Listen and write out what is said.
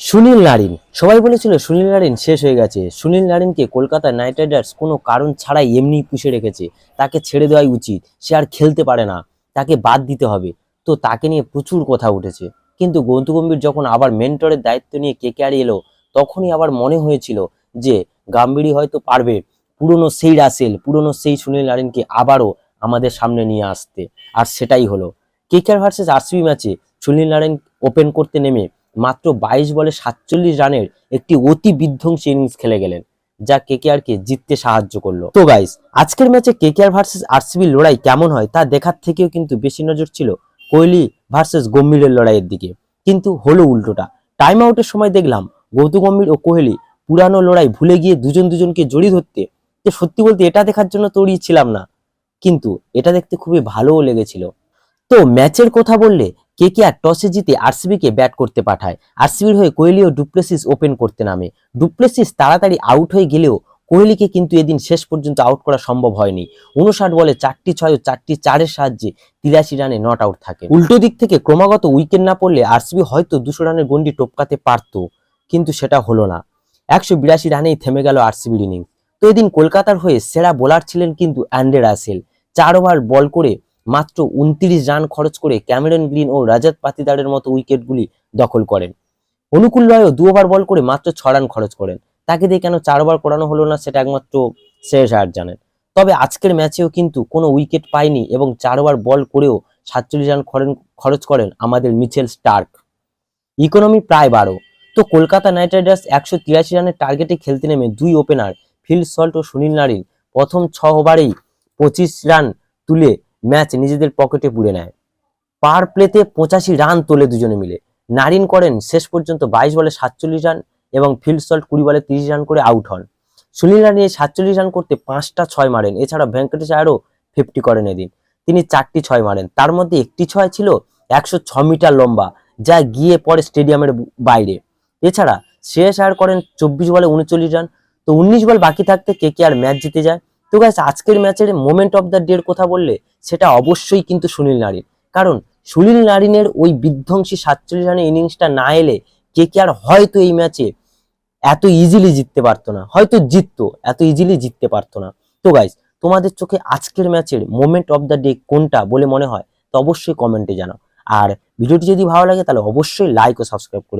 Sunil Narine. সবাই বলেছিল Sunil Narine শেষ হয়ে গেছে। সুনীল নারিনকে কলকাতা নাইট রাইডার্স কোনো কারণ ছাড়াই এমনি পুষে রেখেছে। তাকে ছেড়ে দেওয়াই উচিত। সে আর খেলতে পারে না। তাকে বাদ দিতে হবে। তো তাকে নিয়ে প্রচুর কথা উঠেছে। কিন্তু গৌতম গম্ভীর যখন আবার মেন্টরের দায়িত্ব নিয়ে কেকেআর এলো, তখনই আবার মনে হয়েছিল যে, গাম্ভীরই হয়তো পারবে পুরনো সেই রাসেল, পুরনো সেই সুনীল নারিনকে আবারও আমাদের সামনে নিয়ে আসতে। আর সেটাই হলো। কেকেআর ভার্সেস আরসিবি ম্যাচে সুনীল নারায়ণ ওপেন করতে নেমে মাত্র বাইশ বলে সাতচল্লিশ রানের একটি অতি বিধ্বংসী ইনিংস খেলে গেলেন, যা কেকেআর কে জিততে সাহায্য করল। তো গাইস আজকের ম্যাচে কেকেআর ভার্সেস আরসিবি লড়াই কেমন হয় তা দেখার থেকেও কিন্তু বেশি নজর ছিল কোহলি ভার্সেস গম্ভীরের লড়াইয়ের দিকে। কিন্তু হলো উল্টোটা। টাইম আউটের সময় দেখলাম গৌতম গম্ভীর ও কোহলি পুরানো লড়াই ভুলে গিয়ে দুজন দুজনকে জড়িয়ে ধরতে, যে সত্যি বলতে এটা দেখার জন্য তৈরি ছিলাম না। কিন্তু এটা দেখতে খুবই ভালোও লেগেছিল। তো ম্যাচের কথা বললে কে কে আর টসে জিতে আরসিবি কে ব্যাট করতে পাঠায়। আরসিবির হয়ে কোহলি ও ডুপ্লেসিস ওপেন করতে নামে। ডুপ্লেসিস তাড়াতাড়ি আউট হয়ে গেলেও কোহলিকে কিন্তু এদিন শেষ পর্যন্ত আউট করা সম্ভব হয়নি। উনষাট বলে চারটি ছয় ও চারটি চারের সাহায্যে তিরাশি রানে নট আউট থাকে। উল্টো দিক থেকে ক্রমাগত উইকেট না পড়লে আরসিবি হয়তো দুশো রানের গন্ডি টপকাতে পারত, কিন্তু সেটা হলো না। একশো বিরাশি রানেই থেমে গেল আরসিবির ইনিংস তো এদিন কলকাতার হয়ে সেরা বোলার ছিলেন কিন্তু অ্যান্ডে রাসেল। চার ওভার বল করে মাত্র উনত্রিশ রান খরচ করে ক্যামেরন গ্রিন ও রাজাত পাতিদারের মতো উইকেটগুলি দখল করেন। অনুকূল রয়ও দু ওভার বল করে মাত্র ছ রান খরচ করেন। তাকে দিয়ে কেন চার ওভার করানো হলো না সেটা একমাত্র শ্রেয়স আয়ার জানেন। তবে আজকের ম্যাচেও কিন্তু কোনো উইকেট পায়নি এবং চার ওভার বল করেও সাতচল্লিশ রান খরচ করেন আমাদের মিচেল স্টার্ক। ইকোনমি প্রায় বারো। তো কলকাতা নাইট রাইডার্স একশো তিরাশি রানের টার্গেটে খেলতে নেমে দুই ওপেনার ফিল সল্ট ও সুনীল নারিন প্রথম ছ ওভারেই পঁচিশ রান তুলে ম্যাচ নিজেদের পকেটে পুড়ে নেয়। পার প্লেতে পঁচাশি রান তোলে দুজনে মিলে। নারিন করেন শেষ পর্যন্ত বাইশ বলে সাতচল্লিশ রান এবং ফিল্ড সল্ট কুড়ি বলে তিরিশ রান করে আউট হন। সুনীল এই সাতচল্লিশ রান করতে পাঁচটা ছয় মারেন। এছাড়া ভেঙ্কটেশ আয়ারও ফিফটি করেন এদিন। তিনি চারটি ছয় মারেন। তার মধ্যে একটি ছয় ছিল একশো ছ মিটার লম্বা, যা গিয়ে পড়ে স্টেডিয়ামের বাইরে। এছাড়া শ্রেয়স আয়ার করেন চব্বিশ বলে উনচল্লিশ রান। তো উনিশ বল বাকি থাকতে কে কে আর ম্যাচ জিতে যায়? তো গাইস আজকের ম্যাচের মোমেন্ট অফ দ্য ডের কথা বললে, সেটা অবশ্যই কিন্তু সুনীল নারিন। কারণ সুনীল নারিনের ওই বিধ্বংসী সাতচল্লিশ রানের ইনিংসটা না এলে কে কে আর হয়তো এই ম্যাচে এত ইজিলি জিততে পারতো না, হয়তো জিততো, এত ইজিলি জিততে পারতো না। তো গাইস তোমাদের চোখে আজকের ম্যাচের মোমেন্ট অফ দ্য ডে কোনটা বলে মনে হয়, তো অবশ্যই কমেন্টে জানাও। আর ভিডিওটি যদি ভালো লাগে, তাহলে অবশ্যই লাইক ও সাবস্ক্রাইব করে।